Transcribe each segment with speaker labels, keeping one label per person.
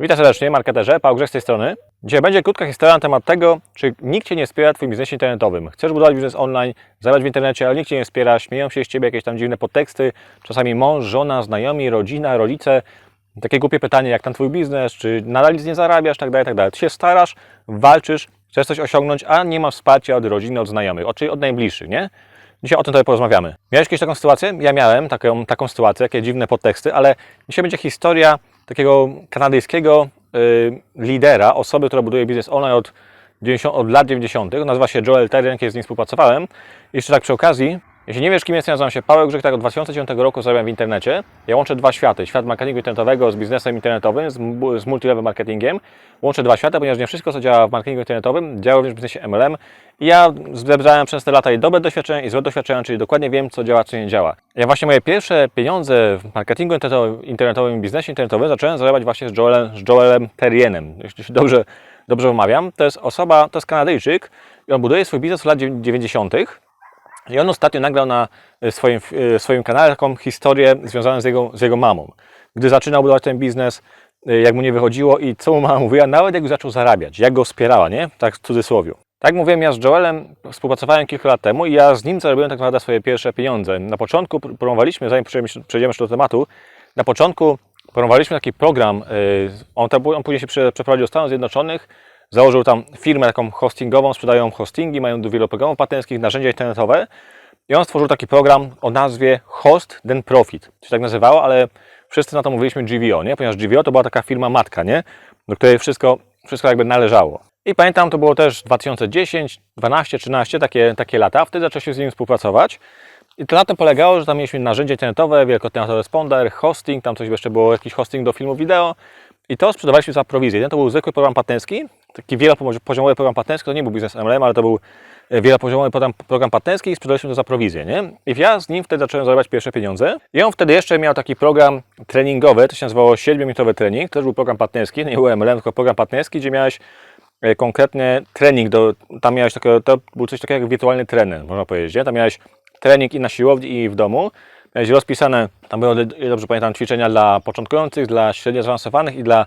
Speaker 1: Witam serdecznie, marketerze, Paweł Grzech z tej strony. Dzisiaj będzie krótka historia na temat tego, czy nikt Cię nie wspiera w Twoim biznesie internetowym. Chcesz budować biznes online, zarabiać w internecie, ale nikt Cię nie wspiera, śmieją się z Ciebie jakieś tam dziwne podteksty, czasami mąż, żona, znajomi, rodzina, rodzice. Takie głupie pytanie, jak tam Twój biznes, czy nadal nic nie zarabiasz, tak dalej, tak dalej. Ty się starasz, walczysz, chcesz coś osiągnąć, a nie masz wsparcia od rodziny, od znajomych, czyli od najbliższych, nie? Dzisiaj o tym sobie porozmawiamy. Miałeś kiedyś taką sytuację? Ja miałem taką, taką sytuację, jakie dziwne podteksty, ale dzisiaj będzie historia takiego kanadyjskiego y, lidera, osoby, która buduje biznes online od, 90, od lat 90. Nazywa się Joel Terrien, kiedy z nim współpracowałem. Jeszcze tak przy okazji, jeśli nie wiesz, kim jestem, nazywam się Paweł Grzech, tak od 2009 roku zarabiam w internecie. Ja łączę dwa światy, świat marketingu internetowego z biznesem internetowym, z, z multilevel marketingiem. Łączę dwa światy, ponieważ nie wszystko, co działa w marketingu internetowym, działa również w biznesie MLM. I ja zebrałem przez te lata i dobre doświadczenia, i złe doświadczenia, czyli dokładnie wiem, co działa, co nie działa. Ja właśnie moje pierwsze pieniądze w marketingu internetowym, i biznesie internetowym zacząłem zarabiać właśnie z Joelem, z Joelem Terrienem. Jeśli się dobrze, dobrze wymawiam. To jest osoba, to jest Kanadyjczyk i on buduje swój biznes od lat 90. I on ostatnio nagrał na y, swoim, y, swoim kanale taką historię związaną z jego, z jego mamą. Gdy zaczynał budować ten biznes, y, jak mu nie wychodziło i co mu mama mówiła, nawet jak zaczął zarabiać, jak go wspierała, nie? Tak w cudzysłowie. Tak mówiłem, ja z Joelem współpracowałem kilka lat temu i ja z nim zarobiłem tak naprawdę swoje pierwsze pieniądze. Na początku pr- promowaliśmy, zanim przejdziemy jeszcze do tematu, na początku promowaliśmy taki program, on, tam, on później się prze- przeprowadził do Stanów Zjednoczonych, założył tam firmę taką hostingową, sprzedają hostingi, mają wiele programów partnerskich, narzędzia internetowe i on stworzył taki program o nazwie Host Then Profit. To się tak nazywało, ale wszyscy na to mówiliśmy GVO, nie? Ponieważ GVO to była taka firma matka, nie? Do której wszystko, wszystko jakby należało. I pamiętam, to było też 2010, 12, 13, takie, takie lata. Wtedy zacząłem z nim współpracować. I to na tym polegało, że tam mieliśmy narzędzie internetowe, wielokrotny autoresponder, hosting, tam coś jeszcze było, jakiś hosting do filmu wideo. I to sprzedawaliśmy za prowizję. Nie? To był zwykły program partnerski, taki wielopoziomowy program partnerski, to nie był biznes MLM, ale to był e, wielopoziomowy program, program partnerski i sprzedaliśmy to za prowizję. Nie? I ja z nim wtedy zacząłem zarabiać pierwsze pieniądze. I on wtedy jeszcze miał taki program treningowy, to się nazywało 7-minutowy trening, to też był program partnerski, nie był MLM, tylko program partnerski, gdzie miałeś e, konkretny trening, do, tam miałeś takie, to był coś takiego jak wirtualny trener, można powiedzieć, nie? Tam miałeś trening i na siłowni i w domu, miałeś rozpisane, tam były, dobrze pamiętam, ćwiczenia dla początkujących, dla średnio zaawansowanych i dla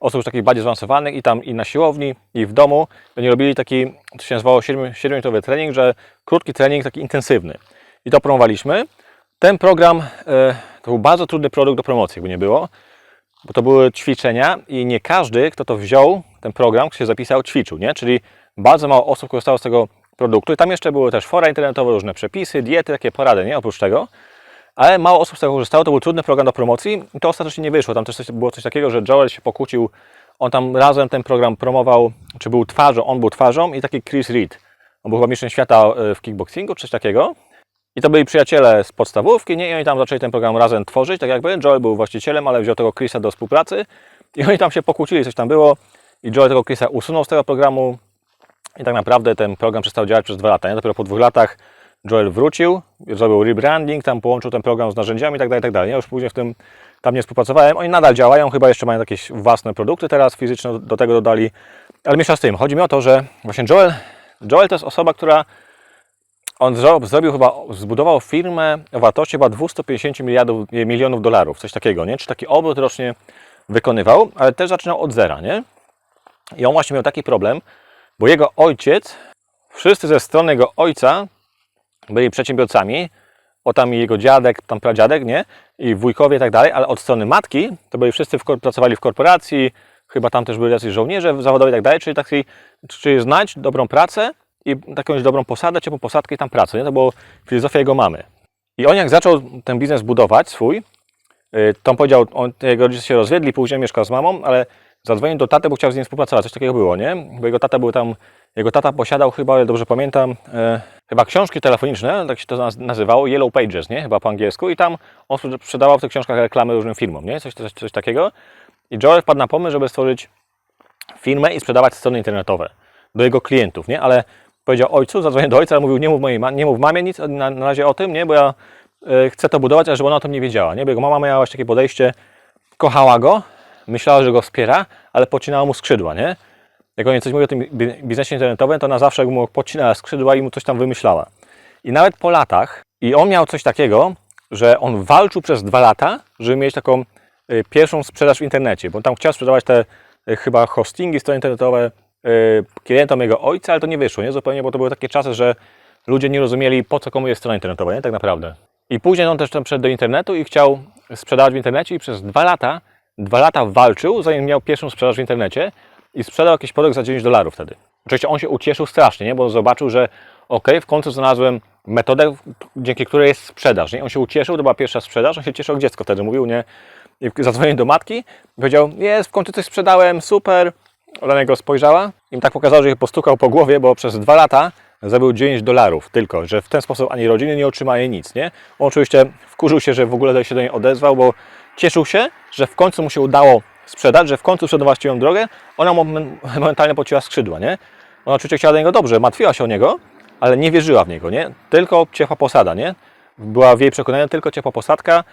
Speaker 1: osób już takich bardziej zaawansowanych i tam i na siłowni i w domu. Oni robili taki, to się nazywało 7-minutowy trening, że krótki trening, taki intensywny. I to promowaliśmy. Ten program e, to był bardzo trudny produkt do promocji, jakby nie było bo to były ćwiczenia i nie każdy, kto to wziął, ten program, kto się zapisał, ćwiczył, nie? Czyli bardzo mało osób korzystało z tego produktu i tam jeszcze były też fora internetowe, różne przepisy, diety, takie porady, nie? Oprócz tego. Ale mało osób z tego korzystało, to był trudny program do promocji i to ostatecznie nie wyszło. Tam też było coś takiego, że Joel się pokłócił, on tam razem ten program promował, czy był twarzą, on był twarzą i taki Chris Reed. On był chyba mistrzem świata e, w kickboxingu, czy coś takiego. I to byli przyjaciele z podstawówki, nie? I oni tam zaczęli ten program razem tworzyć, tak jakby. Joel był właścicielem, ale wziął tego Chrisa do współpracy. I oni tam się pokłócili, coś tam było. I Joel tego Chrisa usunął z tego programu. I tak naprawdę ten program przestał działać przez dwa lata. Nie? Dopiero po dwóch latach Joel wrócił, zrobił rebranding, tam połączył ten program z narzędziami i tak dalej, tak. Ja już później w tym tam nie współpracowałem. Oni nadal działają, chyba jeszcze mają jakieś własne produkty teraz fizyczne do tego dodali. Ale miesza z tym. Chodzi mi o to, że właśnie Joel, Joel to jest osoba, która on zro- zrobił chyba, zbudował firmę o wartości chyba 250 miliardów, milionów dolarów, coś takiego, nie? Czy taki obrót rocznie wykonywał, ale też zaczynał od zera, nie? I on właśnie miał taki problem, bo jego ojciec, wszyscy ze strony jego ojca byli przedsiębiorcami, o tam jego dziadek, tam pradziadek, nie? I wujkowie i tak dalej, ale od strony matki to byli wszyscy w, pracowali w korporacji, chyba tam też byli jacyś żołnierze zawodowi i tak dalej, czyli taki, czyli znać dobrą pracę i taką dobrą posadę, ciepłą posadkę i tam pracę, nie? To była filozofia jego mamy. I on jak zaczął ten biznes budować swój, y, to on powiedział, on, jego rodzice się rozwiedli, później mieszkał z mamą, ale zadzwonił do taty, bo chciał z nim współpracować, coś takiego było, nie? Bo jego tata był tam, jego tata posiadał chyba, ale dobrze pamiętam, e, chyba książki telefoniczne, tak się to naz- nazywało, Yellow Pages, nie? Chyba po angielsku i tam on sprze- sprzedawał w tych książkach reklamy różnym firmom, nie? Coś, coś, coś takiego. I Joel wpadł na pomysł, żeby stworzyć firmę i sprzedawać strony internetowe do jego klientów, nie? Ale powiedział ojcu, zadzwonił do ojca, ale mówił, nie mów mojej nie mów mamie nic na, na razie o tym, nie? Bo ja e, chcę to budować, ale żeby ona o tym nie wiedziała, nie? Bo jego mama miała właśnie takie podejście, kochała go, myślała, że go wspiera, ale pocinała mu skrzydła, nie? Jak on coś mówił o tym bi- biznesie internetowym, to ona zawsze mu pocinała skrzydła i mu coś tam wymyślała. I nawet po latach, i on miał coś takiego, że on walczył przez dwa lata, żeby mieć taką y, pierwszą sprzedaż w internecie, bo tam chciał sprzedawać te y, chyba hostingi, strony internetowe y, klientom jego ojca, ale to nie wyszło, nie? Zupełnie, bo to były takie czasy, że ludzie nie rozumieli, po co komu jest strona internetowa, nie? Tak naprawdę. I później on też tam wszedł do internetu i chciał sprzedawać w internecie i przez dwa lata, dwa lata walczył, zanim miał pierwszą sprzedaż w internecie i sprzedał jakiś produkt za 9 dolarów wtedy. Oczywiście on się ucieszył strasznie, nie? bo zobaczył, że ok, w końcu znalazłem metodę, dzięki której jest sprzedaż. Nie? On się ucieszył, to była pierwsza sprzedaż, on się cieszył jak dziecko wtedy, mówił, nie? I zadzwonił do matki powiedział, jest, w końcu coś sprzedałem, super. Ona na niego spojrzała i tak pokazał, że ich postukał po głowie, bo przez dwa lata zarobił 9 dolarów tylko, że w ten sposób ani rodziny nie otrzymaje nic, nie? On oczywiście wkurzył się, że w ogóle się do niej odezwał, bo cieszył się, że w końcu mu się udało sprzedać, że w końcu wszedł na właściwą drogę, ona momen- momentalnie pociła skrzydła, nie? Ona oczywiście chciała do niego dobrze, martwiła się o niego, ale nie wierzyła w niego, nie? Tylko ciepła posada, nie? Była w jej przekonaniu tylko ciepła posadka,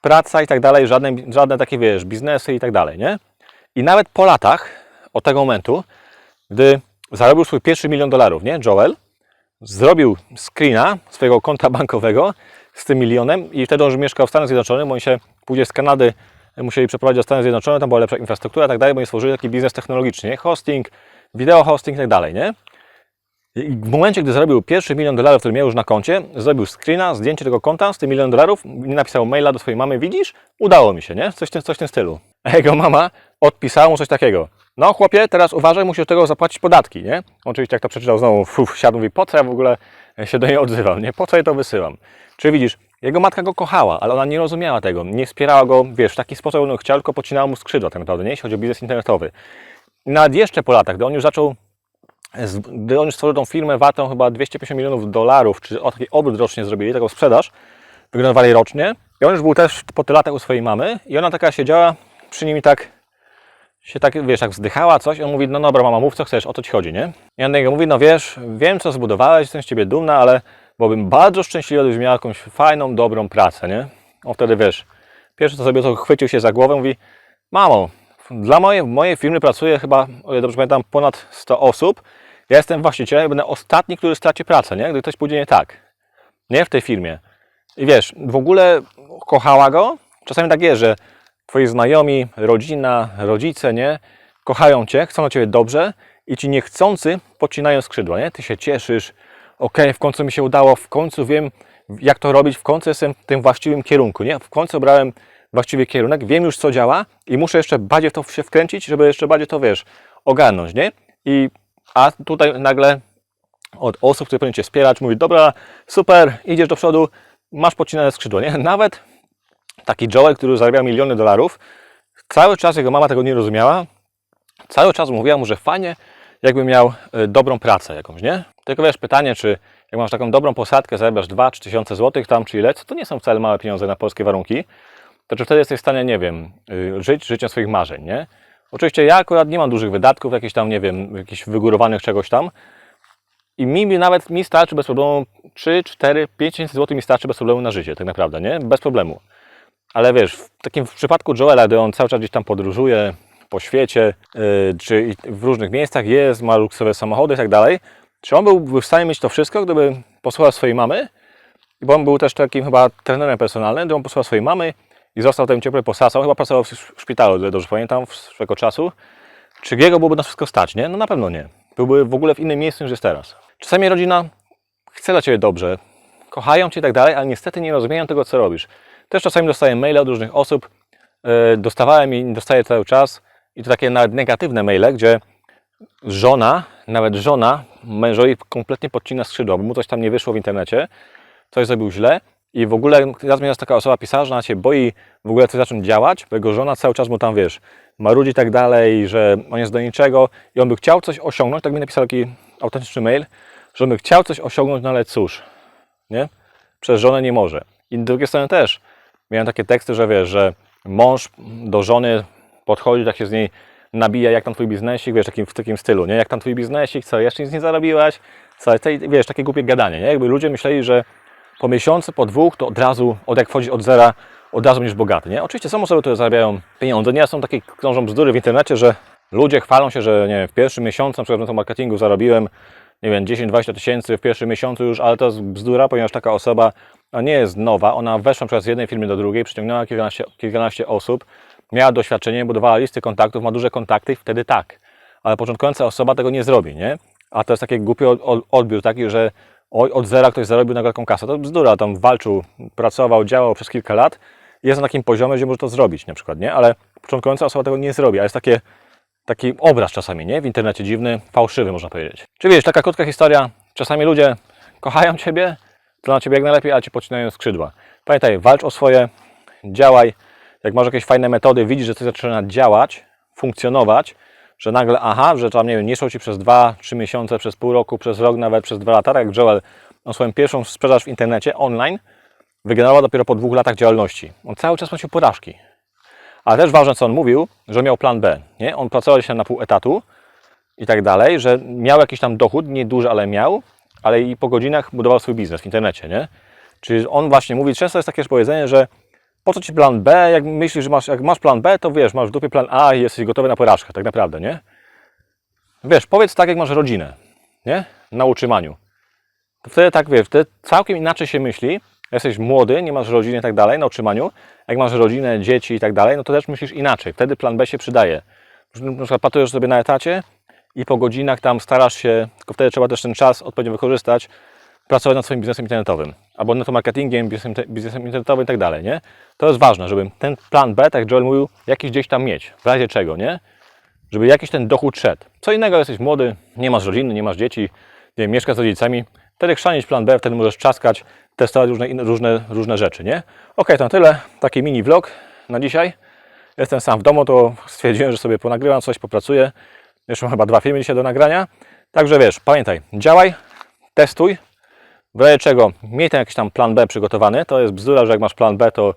Speaker 1: praca i tak dalej, żadne, żadne takie, wiesz, biznesy i tak dalej, nie? I nawet po latach, od tego momentu, gdy zarobił swój pierwszy milion dolarów, nie? Joel zrobił screena swojego konta bankowego z tym milionem i wtedy on już mieszkał w Stanach Zjednoczonych, oni się później z Kanady musieli przeprowadzić do Stanów Zjednoczonych, tam była lepsza infrastruktura i tak dalej, bo oni stworzyli taki biznes technologiczny, nie? hosting, wideo hosting i tak dalej, nie? I w momencie, gdy zarobił pierwszy milion dolarów, który miał już na koncie, zrobił screena, zdjęcie tego konta z tym milion dolarów, napisał maila do swojej mamy, widzisz, udało mi się, nie? Coś, coś w tym stylu. A jego mama odpisała mu coś takiego. No chłopie, teraz uważaj, musisz do tego zapłacić podatki, nie? Oczywiście jak to przeczytał znowu, fuf, siadł i po co ja w ogóle się do niej odzywam, nie? Po co jej to wysyłam? Czy widzisz, jego matka go kochała, ale ona nie rozumiała tego, nie wspierała go, wiesz, w taki sposób, jak on chciał, tylko pocinała mu skrzydła tak naprawdę, nie? Jeśli chodzi o biznes internetowy. Nawet jeszcze po latach, gdy on już zaczął z- gdy on już stworzył tą firmę wartą chyba 250 milionów dolarów, czy o taki obrót rocznie zrobili, taką sprzedaż, wygenerowali rocznie. I on już był też po tych latach u swojej mamy i ona taka siedziała przy nim i tak się tak, wiesz, tak wzdychała coś on mówi, no dobra mama, mów co chcesz, o co ci chodzi, nie? I on do niego mówi, no wiesz, wiem co zbudowałeś, jestem z ciebie dumna, ale byłbym bardzo szczęśliwy, gdybyś miała jakąś fajną, dobrą pracę, nie? On wtedy, wiesz, pierwsze co sobie to chwycił się za głowę, mówi, mamo, dla mojej, mojej firmy pracuje chyba, o ile dobrze pamiętam, ponad 100 osób. Ja jestem właścicielem, będę ostatni, który straci pracę, nie? Gdy ktoś pójdzie nie tak. Nie w tej firmie. I wiesz, w ogóle kochała go. Czasami tak jest, że twoi znajomi, rodzina, rodzice, nie? Kochają cię, chcą na ciebie dobrze i ci niechcący podcinają skrzydła, nie? Ty się cieszysz, okej, w końcu mi się udało, w końcu wiem, jak to robić, w końcu jestem w tym właściwym kierunku, nie? W końcu obrałem właściwy kierunek, wiem już co działa i muszę jeszcze bardziej w to się wkręcić, żeby jeszcze bardziej to, wiesz, ogarnąć, nie? I, a tutaj nagle od osób, które powinny Cię wspierać, mówi, dobra, super, idziesz do przodu, masz pocinane skrzydło, nie? Nawet taki Joel, który zarabiał miliony dolarów, cały czas jego mama tego nie rozumiała, cały czas mówiła mu, że fajnie, jakby miał y, dobrą pracę jakąś, nie? Tylko wiesz, pytanie, czy jak masz taką dobrą posadkę, zarabiasz 2 czy tysiące złotych tam, czy ile, to nie są wcale małe pieniądze na polskie warunki, to czy wtedy jesteś w stanie, nie wiem, y, żyć życiem swoich marzeń, nie? Oczywiście ja akurat nie mam dużych wydatków, jakichś tam, nie wiem, jakichś wygórowanych czegoś tam, i mi nawet mi starczy bez problemu 3, 4, 5 tysięcy złotych mi starczy bez problemu na życie, tak naprawdę, nie? Bez problemu. Ale wiesz, w takim w przypadku Joela, gdy on cały czas gdzieś tam podróżuje po świecie, yy, czy w różnych miejscach jest, ma luksusowe samochody i tak dalej, czy on byłby w stanie mieć to wszystko, gdyby posłuchał swojej mamy? Bo on był też takim chyba trenerem personalnym, gdy on posłuchał swojej mamy i został tam ciepły posasał, chyba pracował w szpitalu, dobrze pamiętam, swego czasu. Czy jego byłoby na wszystko stać, nie? No na pewno nie. Byłby w ogóle w innym miejscu niż jest teraz. Czasami rodzina chce dla Ciebie dobrze, kochają Cię i tak dalej, ale niestety nie rozumieją tego, co robisz. Też czasami dostaję maile od różnych osób, yy, dostawałem i dostaję cały czas i to takie nawet negatywne maile, gdzie żona, nawet żona mężowi kompletnie podcina skrzydła, bo mu coś tam nie wyszło w internecie, coś zrobił źle i w ogóle raz mi taka osoba pisała, że ona się boi w ogóle coś zacząć działać, bo jego żona cały czas mu tam, wiesz, marudzi i tak dalej, że on jest do niczego i on by chciał coś osiągnąć, tak mi napisał taki autentyczny mail, że on by chciał coś osiągnąć, no ale cóż, nie? Przez żonę nie może. I z drugiej strony też miałem takie teksty, że wiesz, że mąż do żony podchodzi, tak się z niej nabija, jak tam twój biznesik, wiesz, w takim stylu, nie? Jak tam twój biznesik, co, jeszcze nic nie zarobiłaś? Co, wiesz, takie głupie gadanie, nie? Jakby ludzie myśleli, że po miesiącu, po dwóch, to od razu, od jak wchodzisz od zera, od razu będziesz bogaty, nie? Oczywiście są osoby, które zarabiają pieniądze, nie są takie, krążą bzdury w internecie, że ludzie chwalą się, że nie wiem, w pierwszym miesiącu, na przykład w marketingu zarobiłem, nie wiem, 10-20 tysięcy w pierwszym miesiącu już, ale to jest bzdura, ponieważ taka osoba nie jest nowa, ona weszła na przykład z jednej firmy do drugiej, przyciągnęła kilkanaście, kilkanaście osób, miała doświadczenie, budowała listy kontaktów, ma duże kontakty wtedy tak. Ale początkująca osoba tego nie zrobi, nie? A to jest taki głupi od- od- odbiór taki, że oj, od zera ktoś zarobił nagle taką kasę. To bzdura, tam walczył, pracował, działał przez kilka lat jest na takim poziomie, gdzie może to zrobić na przykład, nie? Ale początkująca osoba tego nie zrobi, a jest takie, taki obraz czasami, nie? W internecie dziwny, fałszywy można powiedzieć. Czy wiesz, taka krótka historia, czasami ludzie kochają Ciebie, to na Ciebie jak najlepiej, ale Ci podcinają skrzydła. Pamiętaj, walcz o swoje, działaj, jak masz jakieś fajne metody, widzisz, że coś zaczyna działać, funkcjonować, że nagle, aha, że tam, nie wiem, nie szło Ci przez 2-3 miesiące, przez pół roku, przez rok, nawet przez dwa lata, tak jak Joel, on swoją pierwszą sprzedaż w internecie, online, wygenerował dopiero po dwóch latach działalności. On cały czas nosił porażki. Ale też ważne, co on mówił, że miał plan B, nie? On pracował się na pół etatu i tak dalej, że miał jakiś tam dochód, nieduży, ale miał, ale i po godzinach budował swój biznes w internecie, nie? Czyli on właśnie mówi, często jest takie powiedzenie, że po co ci plan B, jak myślisz, że masz, jak masz plan B, to wiesz, masz w dupie plan A i jesteś gotowy na porażkę, tak naprawdę, nie? Wiesz, powiedz tak, jak masz rodzinę, nie? Na utrzymaniu. To wtedy tak, wiesz, wtedy całkiem inaczej się myśli, jesteś młody, nie masz rodziny i tak dalej, na utrzymaniu, jak masz rodzinę, dzieci i tak dalej, no to też myślisz inaczej, wtedy plan B się przydaje. Na przykład pracujesz sobie na etacie i po godzinach tam starasz się, tylko wtedy trzeba też ten czas odpowiednio wykorzystać, pracować nad swoim biznesem internetowym, albo nettomarketingiem, biznesem, biznesem internetowym i tak dalej, nie? To jest ważne, żeby ten plan B, tak jak Joel mówił, jakiś gdzieś tam mieć, w razie czego, nie? Żeby jakiś ten dochód szedł. Co innego, jesteś młody, nie masz rodziny, nie masz dzieci, nie mieszkasz z rodzicami, wtedy chrzanić plan B, wtedy możesz czaskać, testować różne, inne, różne, różne rzeczy, nie? Ok, to na tyle, taki mini vlog na dzisiaj. Jestem sam w domu, to stwierdziłem, że sobie ponagrywam coś, popracuję. Jeszcze mam chyba dwa filmy dzisiaj do nagrania. Także wiesz, pamiętaj, działaj, testuj, w razie czego miej ten jakiś tam plan B przygotowany. To jest bzdura, że jak masz plan B, to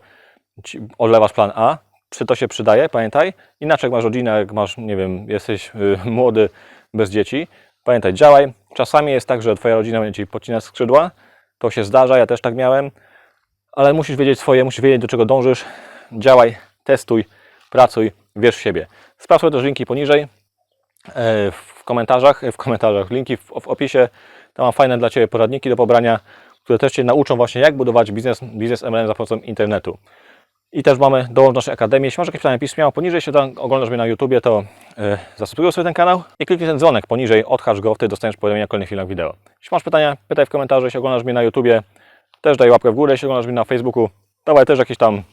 Speaker 1: odlewasz plan A. Przy to się przydaje, pamiętaj. Inaczej jak masz rodzinę, jak masz, nie wiem, jesteś y, młody, bez dzieci. Pamiętaj, działaj. Czasami jest tak, że twoja rodzina będzie ci podcinać skrzydła. To się zdarza, ja też tak miałem. Ale musisz wiedzieć swoje, musisz wiedzieć do czego dążysz. Działaj, testuj, pracuj, wierz w siebie. Sprawdź też linki poniżej e, w komentarzach, w komentarzach, linki w, w opisie. Tam mam fajne dla Ciebie poradniki do pobrania, które też Cię nauczą właśnie jak budować biznes, biznes MLM za pomocą internetu. I też mamy dołącz do naszej akademii. Jeśli masz jakieś pytania, pisz śmiało poniżej, jeśli oglądasz mnie na YouTubie, to e, zasubskrybuj sobie ten kanał i kliknij ten dzwonek poniżej, odhacz go, wtedy dostaniesz powiadomienia o kolejnych filmach wideo. Jeśli masz pytania, pytaj w komentarzu, jeśli oglądasz mnie na YouTubie, też daj łapkę w górę, jeśli oglądasz mnie na Facebooku, dawaj też jakieś tam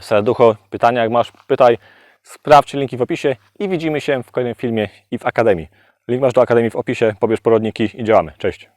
Speaker 1: serducho, pytania jak masz, pytaj, sprawdź linki w opisie i widzimy się w kolejnym filmie i w Akademii. Link masz do Akademii w opisie, pobierz poradniki i działamy. Cześć!